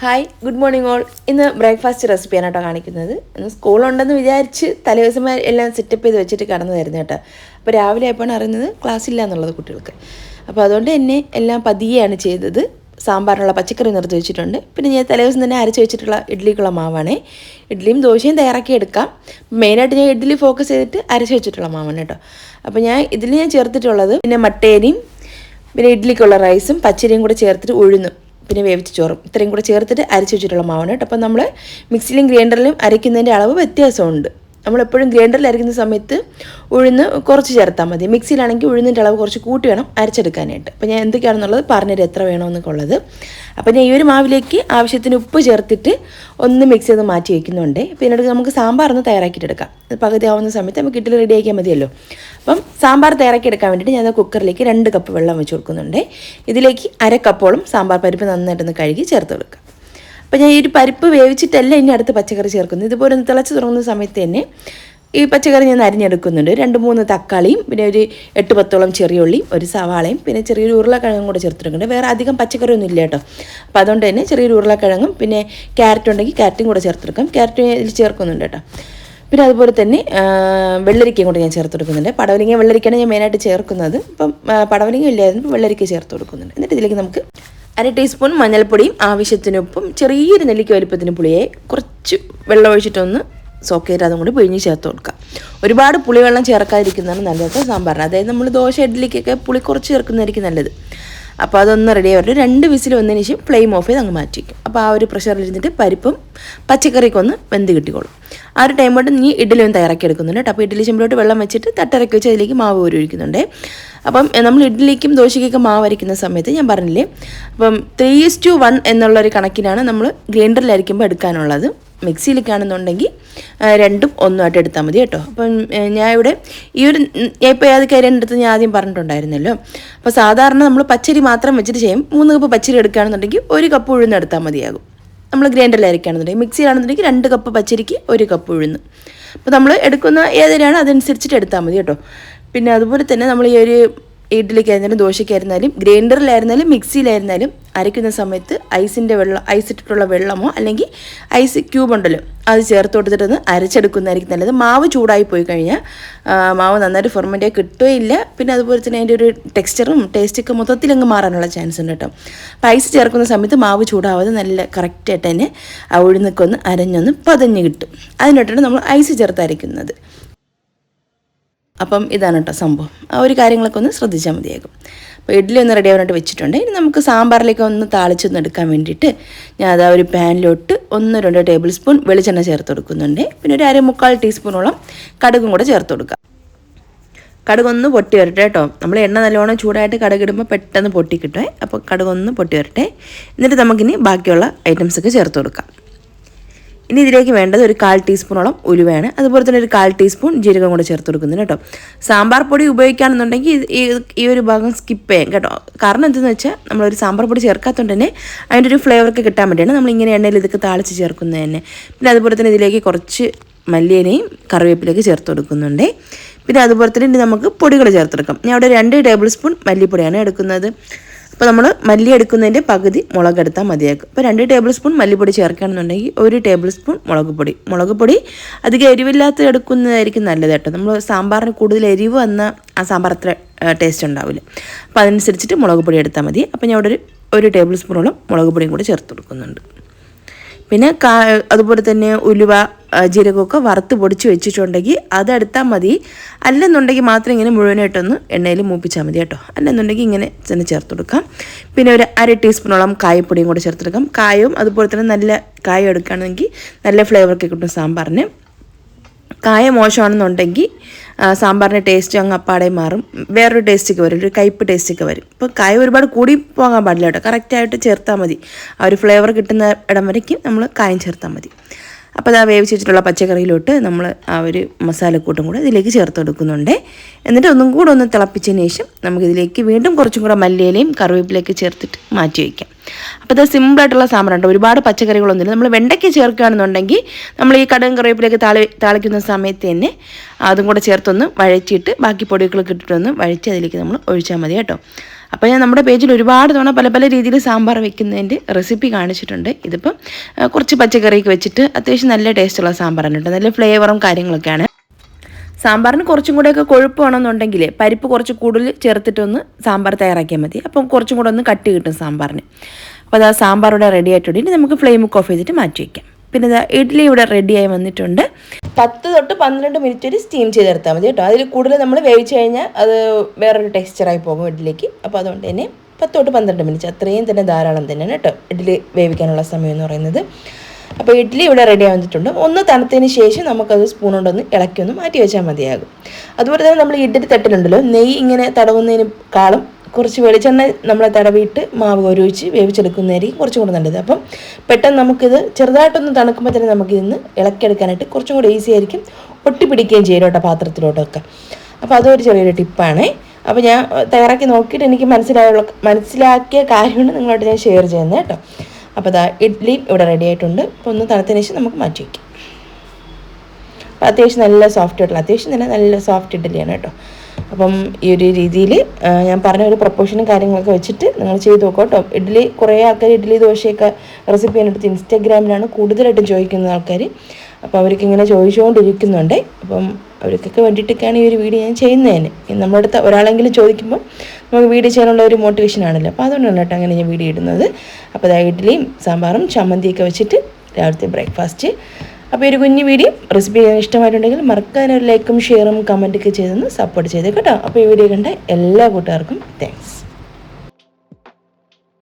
Hi good morning all ഇന്ന് breakfast റെസിപ്പിയാണ് കേട്ടോ കാണിക്കുന്നത്. ഇന്ന് സ്കൂളുണ്ടെന്ന് വിചാരിച്ച് തലേദിവസം എല്ലാം സെറ്റപ്പ് ചെയ്ത് വെച്ചിട്ട് കടന്നു തരുന്നത് കേട്ടോ. അപ്പോൾ രാവിലെ ആയപ്പോൾ അറിയുന്നത് ക്ലാസ് ഇല്ല എന്നുള്ളത് കുട്ടികൾക്ക്. അപ്പോൾ അതുകൊണ്ട് തന്നെ എല്ലാം പതിയെയാണ് ചെയ്തത്. സാമ്പാറിനുള്ള പച്ചക്കറി നിർത്തി വെച്ചിട്ടുണ്ട്. പിന്നെ ഞാൻ തലേദിവസം തന്നെ അരച്ച് വെച്ചിട്ടുള്ള ഇഡ്ഡലിക്കുള്ള മാവാണ്. ഇഡ്ഡലിയും ദോശയും തയ്യാറാക്കി എടുക്കാം. മെയിനായിട്ട് ഞാൻ ഇഡ്ഡലി ഫോക്കസ് ചെയ്തിട്ട് അരച്ച് വെച്ചിട്ടുള്ള മാവാണ് കേട്ടോ അപ്പോൾ ഞാൻ ഇതിൽ ഞാൻ ചേർത്തിട്ടുള്ളത് പിന്നെ മട്ടേരിയും പിന്നെ ഇഡ്ഡലിക്കുള്ള റൈസും പച്ചരിയും കൂടെ ചേർത്തിട്ട് ഉഴുന്നും. പിന്നെ വേവിച്ച ചോറും. ഇത്രയും കൂടെ ചേർത്തിട്ട് അരച്ച് വെച്ചിട്ടുള്ള മാവാണ് കേട്ടോ. അപ്പം നമ്മൾ മിക്സിയിലും ഗ്രൈൻഡറിലും അരയ്ക്കുന്നതിന്റെ അളവ് വ്യത്യാസമുണ്ട്. നമ്മളെപ്പോഴും ഗ്രൈൻഡറിൽ അരയ്ക്കുന്ന സമയത്ത് ഉഴുന്ന് കുറച്ച് ചേർത്താൽ മതി. മിക്സിയിലാണെങ്കിൽ ഉഴുന്നിന്റെ അളവ് കുറച്ച് കൂട്ടി വേണം അരച്ചെടുക്കാനായിട്ട്. അപ്പോൾ ഞാൻ എന്തൊക്കെയാണെന്നുള്ളത് പറഞ്ഞുതരും എത്ര വേണമെന്നൊക്കെ ഉള്ളത് അപ്പോൾ ഞാൻ ഈ ഒരു മാവിലേക്ക് ആവശ്യത്തിന് ഉപ്പ് ചേർത്തിട്ട് ഒന്ന് മിക്സ് ചെയ്ത് മാറ്റി വയ്ക്കുന്നുണ്ട്. പിന്നെ നമുക്ക് സാമ്പാർ ഒന്ന് തയ്യാറാക്കിയിട്ട് എടുക്കാം. ഇത് പകുതി ആവുന്ന സമയത്ത് നമുക്ക് ഇഡ്ഡലി റെഡി ആക്കിയാൽ മതിയല്ലോ. അപ്പം സാമ്പാർ തയ്യാറാക്കി എടുക്കാൻ വേണ്ടിയിട്ട് ഞാൻ കുക്കറിലേക്ക് രണ്ട് കപ്പ് വെള്ളം വെച്ച് കൊടുക്കുന്നുണ്ട്. ഇതിലേക്ക് അര കപ്പോളം സാമ്പാർ പരിപ്പ് നന്നായിട്ടൊന്ന് കഴുകി ചേർത്ത് കൊടുക്കുക. അപ്പോൾ ഞാൻ ഈ ഒരു പരിപ്പ് വേവിച്ചിട്ടല്ല ഇനി അടുത്ത് പച്ചക്കറി ചേർക്കുന്നത് ഇതുപോലെ ഒന്ന് തിളച്ച് തുടങ്ങുന്ന സമയത്ത് തന്നെ ഈ പച്ചക്കറി ഞാൻ അരിഞ്ഞെടുക്കുന്നുണ്ട്. രണ്ട് മൂന്ന് തക്കാളിയും പിന്നെ ഒരു എട്ട് പത്തോളം ചെറിയ ഉള്ളി ഒരു സവാളയും പിന്നെ ചെറിയൊരു ഉരുളക്കിഴങ്ങും കൂടെ ചേർത്തിട്ടുണ്ട്. വേറെ അധികം പച്ചക്കറി ഒന്നും ഇല്ല കേട്ടോ. അപ്പോൾ അതുകൊണ്ട് തന്നെ ചെറിയൊരു ഉരുളക്കിഴങ്ങും പിന്നെ ക്യാരറ്റ് ഉണ്ടെങ്കിൽ ക്യാരറ്റും കൂടെ ചേർത്തെടുക്കാം. ക്യാരറ്റ് ഇതിൽ ചേർക്കുന്നുണ്ട് കേട്ടോ. പിന്നെ അതുപോലെ തന്നെ വെള്ളരിക്കയും കൂടെ ഞാൻ ചേർത്ത് കൊടുക്കുന്നുണ്ട് പടവലിങ്ങ വെള്ളരിക്കയാണ് ഞാൻ മെയിനായിട്ട് ചേർക്കുന്നത്. ഇപ്പം പടവലിങ്ങ ഇല്ലായിരുന്നു വെള്ളരിക്ക ചേർത്ത് കൊടുക്കുന്നുണ്ട്. എന്നിട്ട് ഇതിലേക്ക് നമുക്ക് അര ടീസ്പൂൺ മഞ്ഞൾപ്പൊടിയും ആവശ്യത്തിനൊപ്പം ചെറിയൊരു നെല്ലിക്ക വലിപ്പത്തിന് പുളിയെ കുറച്ച് വെള്ളം ഒഴിച്ചിട്ടൊന്ന് സോക്ക് ചെയ്ത് അതും കൂടി പിഴിഞ്ഞ് ചേർത്ത് കൊടുക്കുക. ഒരുപാട് പുളിവെള്ളം ചേർക്കാതിരിക്കുന്നതാണ് നല്ലത് സാമ്പാറിന്. അതായത് നമ്മൾ ദോശ ഇഡ്ഡലിക്കൊക്കെ പുളി കുറച്ച് ചേർക്കുന്നതായിരിക്കും നല്ലത്. അപ്പോൾ അതൊന്ന് റെഡി ആയിട്ട് രണ്ട് വിസിൽ വന്നതിന് ശേഷം ഫ്ലെയിം ഓഫ് ചെയ്ത് അങ്ങ് മാറ്റി വയ്ക്കും അപ്പോൾ ആ ഒരു പ്രഷറിൽ ഇരുന്നിട്ട് പരിപ്പും പച്ചക്കറിയൊക്കെ ഒന്ന് വെന്ത് കിട്ടിക്കോളും. ആ ഒരു ടൈം കൊണ്ട് നീ ഇഡ്ഡലിയും തയ്യാറാക്കി എടുക്കുന്നുണ്ട് അപ്പോൾ ഇഡ്ഡലി ചെമ്പിലോട്ട് വെള്ളം വെച്ചിട്ട് തട്ടിറക്കി വെച്ച് അതിലേക്ക് മാവ് കോരി ഒഴിക്കുന്നുണ്ട്. അപ്പം നമ്മൾ ഇഡ്ഡലിക്കും ദോശയ്ക്കൊക്കെ മാവ് അരയ്ക്കുന്ന സമയത്ത് ഞാൻ പറഞ്ഞില്ലേ അപ്പം ത്രീ ഈസ് ടു വൺ എന്നുള്ളൊരു കണക്കിനാണ് നമ്മൾ ഗ്രൈൻഡറിലായിരിക്കുമ്പോൾ എടുക്കാനുള്ളത്. മിക്സിയിലേക്കാണെന്നുണ്ടെങ്കിൽ രണ്ടും ഒന്നുമായിട്ട് എടുത്താൽ മതി കേട്ടോ. അപ്പം ഞാൻ ഇവിടെ ഈ ഒരു ഇപ്പോൾ ഏത് കാര്യം എടുത്ത് ഞാൻ ആദ്യം പറഞ്ഞിട്ടുണ്ടായിരുന്നല്ലോ. അപ്പോൾ സാധാരണ നമ്മൾ പച്ചരി മാത്രം വെച്ചിട്ട് ചെയ്യും. മൂന്ന് കപ്പ് പച്ചരി എടുക്കുകയാണെന്നുണ്ടെങ്കിൽ ഒരു കപ്പ് ഉഴുന്ന് എടുത്താൽ മതിയാകും. നമ്മൾ ഗ്രൈൻഡറിൽ അരയ്ക്കുകയാണെന്നുണ്ടെങ്കിൽ മിക്സിയിലാണെന്നുണ്ടെങ്കിൽ രണ്ട് കപ്പ് പച്ചരിക്ക് ഒരു കപ്പ് ഉഴുന്ന്. അപ്പോൾ നമ്മൾ എടുക്കുന്ന ഏതിനാണ് അതനുസരിച്ചിട്ട് എടുത്താൽ മതി കേട്ടോ. പിന്നെ അതുപോലെ തന്നെ നമ്മൾ ഈ ഒരു ഇഡ്ഡലിക്കായിരുന്നാലും ദോശയ്ക്കായിരുന്നാലും ഗ്രൈൻഡറിലായിരുന്നാലും മിക്സിയിലായിരുന്നാലും അരയ്ക്കുന്ന സമയത്ത് ഐസിന്റെ വെള്ളം ഐസ് ഇട്ടിട്ടുള്ള വെള്ളമോ അല്ലെങ്കിൽ ഐസ് ക്യൂബ് ഉണ്ടല്ലോ അത് ചേർത്ത് കൊടുത്തിട്ടൊന്ന് അരച്ചെടുക്കുന്നതായിരിക്കും നല്ലത്. മാവ് ചൂടായി പോയി കഴിഞ്ഞാൽ മാവ് നന്നായിട്ട് ഫെർമെന്റ് കിട്ടുകയില്ല. പിന്നെ അതുപോലെ തന്നെ അതിന്റെ ഒരു ടെക്സ്ചറും ടേസ്റ്റൊക്കെ മൊത്തത്തിൽ അങ്ങ് മാറാനുള്ള ചാൻസ് ഉണ്ട് കേട്ടോ. അപ്പോൾ ഐസ് ചേർക്കുന്ന സമയത്ത് മാവ് ചൂടാവാതെ നല്ല കറക്റ്റായിട്ട് തന്നെ ഉഴുന്നൊക്കെ ഒന്ന് അരഞ്ഞൊന്ന് പതഞ്ഞ് കിട്ടും. അതിനോട്ടാണ് നമ്മൾ ഐസ് ചേർത്ത് അരയ്ക്കുന്നത്. അപ്പം ഇതാണ് കേട്ടോ സംഭവം. ആ ഒരു കാര്യങ്ങളൊക്കെ ഒന്ന് ശ്രദ്ധിച്ചാൽ മതിയാകും. അപ്പോൾ ഇഡ്ഡലി ഒന്ന് റെഡി ആവാനായിട്ട് വെച്ചിട്ടുണ്ട്. ഇനി നമുക്ക് സാമ്പാറിലേക്ക് ഒന്ന് താളിച്ചൊന്ന് എടുക്കാൻ വേണ്ടിയിട്ട് ഞാൻ അതാ ഒരു പാനിലോട്ട് ഒന്ന് രണ്ട് ടേബിൾ സ്പൂൺ വെളിച്ചെണ്ണ ചേർത്ത് കൊടുക്കുന്നുണ്ട്. പിന്നെ ഒരു അര മുക്കാൽ ടീസ്പൂണോളം കടുകും കൂടെ ചേർത്ത് കൊടുക്കുക കടുകൊന്ന് പൊട്ടി വരട്ടെ കേട്ടോ. നമ്മൾ എണ്ണ നല്ലോണം ചൂടായിട്ട് കടുകിടുമ്പോൾ പെട്ടെന്ന് പൊട്ടി കിട്ടുമേ അപ്പോൾ കടുകൊന്ന് പൊട്ടി വരട്ടെ. എന്നിട്ട് നമുക്കിനി ബാക്കിയുള്ള ഐറ്റംസൊക്കെ ചേർത്ത് കൊടുക്കാം. ഇനി ഇതിലേക്ക് വേണ്ടത് ഒരു കാൽ ടീസ്പൂണോളം ഉലുവയാണ്. അതുപോലെ തന്നെ ഒരു കാൽ ടീസ്പൂൺ ജീരകം കൂടെ ചേർത്ത് കൊടുക്കുന്നത് കേട്ടോ. സാമ്പാർ പൊടി ഉപയോഗിക്കുകയാണെന്നുണ്ടെങ്കിൽ ഈ ഒരു ഭാഗം സ്കിപ്പ് ചെയ്യാം കേട്ടോ. കാരണം എന്തെന്ന് വെച്ചാൽ നമ്മളൊരു സാമ്പാർ പൊടി ചേർക്കാത്തതുകൊണ്ട് തന്നെ അതിന്റെ ഒരു ഫ്ലേവറൊക്കെ കിട്ടാൻ വേണ്ടിയാണ് നമ്മൾ ഇങ്ങനെ എണ്ണയിൽ ഇതൊക്കെ താളിച്ച് ചേർക്കുന്നത് തന്നെ. പിന്നെ അതുപോലെ തന്നെ ഇതിലേക്ക് കുറച്ച് മല്ലിയനെയും കറിവേപ്പിലേക്ക് ചേർത്ത് കൊടുക്കുന്നുണ്ട്. പിന്നെ അതുപോലെ തന്നെ ഇനി നമുക്ക് പൊടികൾ ചേർത്തെടുക്കാം. ഞാൻ അവിടെ രണ്ട് ടേബിൾ സ്പൂൺ മല്ലിപ്പൊടിയാണ് എടുക്കുന്നത്. അപ്പോൾ നമ്മൾ മല്ലി എടുക്കുന്നതിന്റെ പകുതി മുളക് എടുത്താൽ മതിയാക്കും. അപ്പോൾ രണ്ട് ടേബിൾ സ്പൂൺ മല്ലിപ്പൊടി ചേർക്കുകയാണെന്നുണ്ടെങ്കിൽ ഒരു ടേബിൾ സ്പൂൺ മുളക് പൊടി. മുളക് പൊടി അധികം എരിവില്ലാത്ത എടുക്കുന്നതായിരിക്കും നല്ലത് കേട്ടോ. നമ്മൾ സാമ്പാറിന് കൂടുതൽ എരിവ് വന്ന ആ സാമ്പാർ അത്ര ടേസ്റ്റ് ഉണ്ടാവില്ല. അപ്പോൾ അതനുസരിച്ചിട്ട് മുളക് പൊടി എടുത്താൽ മതി. അപ്പോൾ ഞാൻ ഒരു ഒരു ടേബിൾ സ്പൂണോളം മുളക് പൊടിയും കൂടി ചേർത്ത് കൊടുക്കുന്നുണ്ട്. പിന്നെ കാ അതുപോലെ തന്നെ ഉലുവ ജീരകമൊക്കെ വറുത്ത് പൊടിച്ച് വെച്ചിട്ടുണ്ടെങ്കിൽ അതെടുത്താൽ മതി. അല്ലെന്നുണ്ടെങ്കിൽ മാത്രം ഇങ്ങനെ മുഴുവനായിട്ടൊന്ന് എണ്ണയിൽ മൂപ്പിച്ചാൽ മതി കേട്ടോ. അല്ലെന്നുണ്ടെങ്കിൽ ഇങ്ങനെ തന്നെ ചേർത്ത് കൊടുക്കാം. പിന്നെ ഒരു അര ടീസ്പൂണോളം കായപ്പൊടിയും കൂടെ ചേർത്തെടുക്കാം കായവും അതുപോലെ തന്നെ നല്ല കായ എടുക്കുകയാണെങ്കിൽ നല്ല ഫ്ലേവറൊക്കെ കിട്ടും സാമ്പാറിന്. കായ മോശമാണെന്നുണ്ടെങ്കിൽ സാമ്പാറിന്റെ ടേസ്റ്റ് അങ്ങ് അപ്പാടെ മാറും. വേറൊരു ടേസ്റ്റൊക്കെ വരും. ഒരു കയ്പ്പ് ടേസ്റ്റൊക്കെ വരും. ഇപ്പോൾ കായ ഒരുപാട് കൂടി പോകാൻ പാടില്ല കേട്ടോ. കറക്റ്റായിട്ട് ചേർത്താൽ മതി. ആ ഒരു ഫ്ലേവർ കിട്ടുന്ന ഇടം വരയ്ക്കും നമ്മൾ കായം ചേർത്താൽ മതി. അപ്പോൾ അത് വേവിച്ചിട്ടുള്ള പച്ചക്കറിയിലോട്ട് നമ്മൾ ആ ഒരു മസാലക്കൂട്ടും കൂടെ ഇതിലേക്ക് ചേർത്ത് കൊടുക്കുന്നുണ്ട്. എന്നിട്ട് ഒന്നും കൂടെ ഒന്ന് തിളപ്പിച്ചതിന് ശേഷം നമുക്കിതിലേക്ക് വീണ്ടും കുറച്ചും കൂടെ മല്ലിയിലയും കറിവേപ്പിലേക്ക് ചേർത്തിട്ട് മാറ്റി വയ്ക്കാം. അപ്പോൾ ഇത് സിമ്പിളായിട്ടുള്ള സാമ്പാറുണ്ട് ഒരുപാട് പച്ചക്കറികളൊന്നുമില്ല. നമ്മൾ വെണ്ടയ്ക്ക് ചേർക്കുകയാണെന്നുണ്ടെങ്കിൽ നമ്മൾ ഈ കടുകും കറിവേപ്പിലേക്ക് താളി താളിക്കുന്ന സമയത്ത് തന്നെ അതും കൂടെ ചേർത്തൊന്ന് വഴച്ചിട്ട് ബാക്കി പൊടികളൊക്കെ ഇട്ടിട്ടൊന്ന് വഴച്ച് അതിലേക്ക് നമ്മൾ ഒഴിച്ചാൽ മതി കേട്ടോ. അപ്പോൾ ഞാൻ നമ്മുടെ പേജിൽ ഒരുപാട് തവണ പല പല രീതിയിൽ സാമ്പാർ വെക്കുന്നതിന്റെ റെസിപ്പി കാണിച്ചിട്ടുണ്ട്. ഇതിപ്പം കുറച്ച് പച്ചക്കറിയൊക്കെ വെച്ചിട്ട് അത്യാവശ്യം നല്ല ടേസ്റ്റുള്ള സാമ്പാറാണ് കേട്ടോ. നല്ല ഫ്ലേവറും കാര്യങ്ങളൊക്കെയാണ്. സാമ്പാറിന് കുറച്ചും കൂടെയൊക്കെ കൊഴുപ്പ് വേണമെന്നുണ്ടെങ്കിൽ പരിപ്പ് കുറച്ച് കൂടുതൽ ചേർത്തിട്ടൊന്ന് സാമ്പാർ തയ്യാറാക്കിയാൽ മതി. അപ്പം കുറച്ചും കൂടെ ഒന്ന് കട്ടി കിട്ടും സാമ്പാറിന്. അപ്പോൾ അത് സാമ്പാർ ഇവിടെ റെഡി ആയിട്ടുണ്ടെങ്കിൽ നമുക്ക് ഫ്ലെയിം ഓഫ് ചെയ്തിട്ട് മാറ്റി വയ്ക്കാം പിന്നെ ഇതാ ഇഡ്ഡലി ഇവിടെ റെഡിയായി വന്നിട്ടുണ്ട്. പത്ത് തൊട്ട് പന്ത്രണ്ട് മിനിറ്റ് വരെ സ്റ്റീം ചെയ്തെടുത്താൽ മതി കേട്ടോ. അതിൽ കൂടുതൽ നമ്മൾ വേവിച്ച് കഴിഞ്ഞാൽ അത് വേറൊരു ടെക്സ്ചറായി പോകും ഇഡ്ഡലിക്ക് അപ്പോൾ അതുകൊണ്ട് തന്നെ പത്ത് തൊട്ട് പന്ത്രണ്ട് മിനിറ്റ് അത്രയും തന്നെ ധാരാളം തന്നെയാണ് കേട്ടോ ഇഡ്ഡലി വേവിക്കാനുള്ള സമയം എന്ന് പറയുന്നത്. അപ്പോൾ ഇഡ്ഡലി ഇവിടെ റെഡി ആവുന്നിട്ടുണ്ട് ഒന്ന് തണുത്തതിന് ശേഷം നമുക്കത് സ്പൂൺ കൊണ്ടൊന്ന് ഇളക്കി ഒന്ന് മാറ്റി വെച്ചാൽ മതിയാകും. അതുപോലെ തന്നെ നമ്മൾ ഇഡ്ഡലി തട്ടിലുണ്ടല്ലോ നെയ്യ് ഇങ്ങനെ തടവുന്നതിനേക്കാളും കുറച്ച് വെളിച്ചെണ്ണ നമ്മൾ തടവിയിട്ട് മാവ് ഒരുമിച്ച് വേവിച്ചെടുക്കുന്നതായിരിക്കും കുറച്ചും കൂടെ നല്ലത്. അപ്പം പെട്ടെന്ന് നമുക്കിത് ചെറുതായിട്ടൊന്ന് തണുക്കുമ്പോൾ തന്നെ നമുക്കിതിന്ന് ഇളക്കിയെടുക്കാനായിട്ട് കുറച്ചും കൂടെ ഈസി ആയിരിക്കും. ഒട്ടിപ്പിടിക്കുകയും ചെയ്യും കേട്ടോ പാത്രത്തിലോട്ടൊക്കെ. അപ്പോൾ അതൊരു ചെറിയൊരു ടിപ്പാണേ. അപ്പോൾ ഞാൻ തയ്യാറാക്കി നോക്കിയിട്ട് എനിക്ക് മനസ്സിലായുള്ള മനസ്സിലാക്കിയ കാര്യമാണ് നിങ്ങളോട് ഞാൻ ഷെയർ ചെയ്യുന്നത് കേട്ടോ. അപ്പോൾ അതാ ഇഡ്ഡലി ഇവിടെ റെഡി ആയിട്ടുണ്ട്. അപ്പോൾ ഒന്ന് തണുത്തതിന് ശേഷം നമുക്ക് മാറ്റി വയ്ക്കാം അപ്പോൾ അത്യാവശ്യം നല്ല സോഫ്റ്റ് ആയിട്ടുള്ള അത്യാവശ്യം തന്നെ നല്ല സോഫ്റ്റ് ഇഡ്ഡലിയാണ് കേട്ടോ. അപ്പം ഈ ഒരു രീതിയിൽ ഞാൻ പറഞ്ഞ ഒരു പ്രപ്പോഷനും കാര്യങ്ങളൊക്കെ വെച്ചിട്ട് നിങ്ങൾ ചെയ്ത് നോക്കുക കേട്ടോ. ഇഡ്ഡലി കുറേ ആൾക്കാർ ഇഡ്ഡലി ദോശയൊക്കെ റെസിപ്പി എന്നെടുത്ത് ഇൻസ്റ്റാഗ്രാമിലാണ് കൂടുതലായിട്ടും ചോദിക്കുന്ന ആൾക്കാർ അപ്പോൾ അവർക്ക് ഇങ്ങനെ ചോദിച്ചുകൊണ്ടിരിക്കുന്നുണ്ട്. അപ്പം അവർക്കൊക്കെ വേണ്ടിയിട്ടൊക്കെയാണ് ഈ ഒരു വീഡിയോ ഞാൻ ചെയ്യുന്നതിന്. നമ്മുടെ അടുത്ത് ഒരാളെങ്കിലും ചോദിക്കുമ്പോൾ നമുക്ക് വീഡിയോ ചെയ്യാനുള്ള ഒരു മോട്ടിവേഷൻ ആണല്ലോ. അപ്പോൾ അതുകൊണ്ടാണ് കേട്ടോ അങ്ങനെ ഞാൻ വീഡിയോ ഇടുന്നത്. അപ്പോൾ ഇഡ്ഡലിയും സാമ്പാറും ചമ്മന്തിയൊക്കെ വെച്ചിട്ട് രാവിലത്തെ ബ്രേക്ക്ഫാസ്റ്റ് അപ്പോൾ ഒരു കുഞ്ഞു വീഡിയോ റെസിപ്പി ഇഷ്ടമായിട്ടുണ്ടെങ്കിൽ മറക്കാനൊരു ലൈക്കും ഷെയറും കമന്റൊക്കെ ചെയ്തൊന്ന് സപ്പോർട്ട് ചെയ്തേ കേട്ടോ. അപ്പോൾ ഈ വീഡിയോ കണ്ട എല്ലാ കൂട്ടുകാർക്കും താങ്ക്സ്